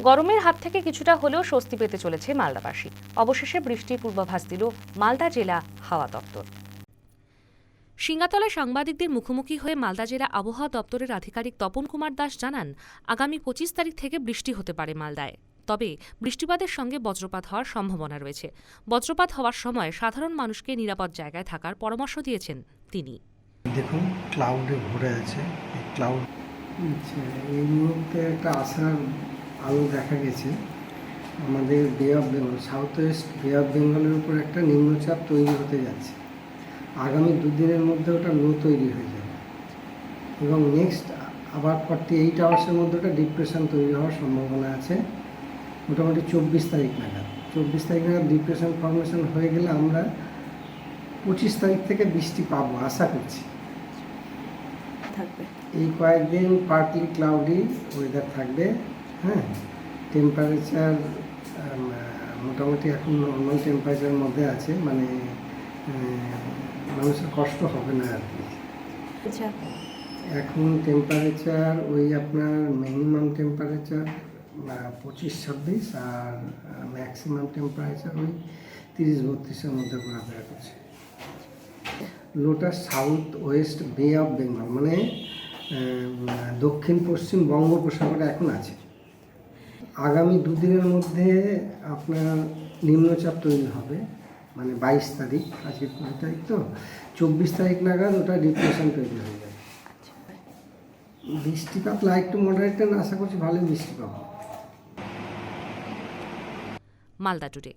গরমের হাত থেকে কিছুটা হলেও স্বস্তি পেতে চলেছে মালদাবাসী। অবশেষে বৃষ্টির পূর্বাভাস দিল মালদা জেলা হাওয়া দপ্তর। সিঙ্গাতলায় সাংবাদিকদের মুখোমুখি হয়ে মালদা জেলা আবহাওয়া দপ্তরের আধিকারিক তপন কুমার দাস জানান আগামী পঁচিশ তারিখ থেকে বৃষ্টি হতে পারে মালদায়। তবে বৃষ্টিপাতের সঙ্গে বজ্রপাত হওয়ার সম্ভাবনা রয়েছে। বজ্রপাত হওয়ার সময় সাধারণ মানুষকে নিরাপদ জায়গায় থাকার পরামর্শ দিয়েছেন তিনি। দেখুন ক্লাউডে ভরে আছে। এই ক্লাউড আচ্ছা এই মুহূর্তে একটা আশার আলো দেখা গেছে। আমাদের Bay of Bengal south west Bay of বেঙ্গলের উপর একটা নিম্নচাপ তৈরি হতে যাচ্ছে। আগামী দুদিনের মধ্যে ওটা লো তৈরি হয়ে যাবে। এবং নেক্সট আবার ফর্টি এইট আওয়ার্সের মধ্যে ওটা ডিপ্রেশন তৈরি হওয়ার সম্ভাবনা আছে। মোটামুটি চব্বিশ তারিখ নাগাদ। চব্বিশ তারিখ নাগাদ ডিপ্রেশন ফর্মেশন হয়ে গেলে আমরা পঁচিশ তারিখ থেকে বৃষ্টি পাবো আশা করছি। থাকবে। এই কয়েকদিন পার্টলি ক্লাউডি ওয়েদার থাকবে। হ্যাঁ টেম্পারেচার মোটামুটি এখন নর্মাল টেম্পারেচারের মধ্যে আছে মানে মানুষের কষ্ট হবে না আর কি। আচ্ছা। এখন টেম্পারেচার ওই আপনার মিনিমাম টেম্পারেচার পঁচিশ ছাব্বিশ আর ম্যাক্সিমাম টেম্পারেচার ওই তিরিশ বত্রিশের মধ্যে ঘোরাফেরা করছে। Lotus south west Bay of Bengal মানে দক্ষিণ পশ্চিম বঙ্গোপসাগরে এখন আছে। আগামী দুদিনের মধ্যে আপনার নিম্নচাপ তৈরি হবে মানে বাইশ তারিখ, আজকে কুড়ি তারিখ তো, চব্বিশ তারিখ নাগাদ ওটা ডিপ্রেশন তৈরি হয়ে যাবে। বৃষ্টিপাত লাইট টু মডারেট আশা করছি ভালোই বৃষ্টি পাবো মালদা টুডে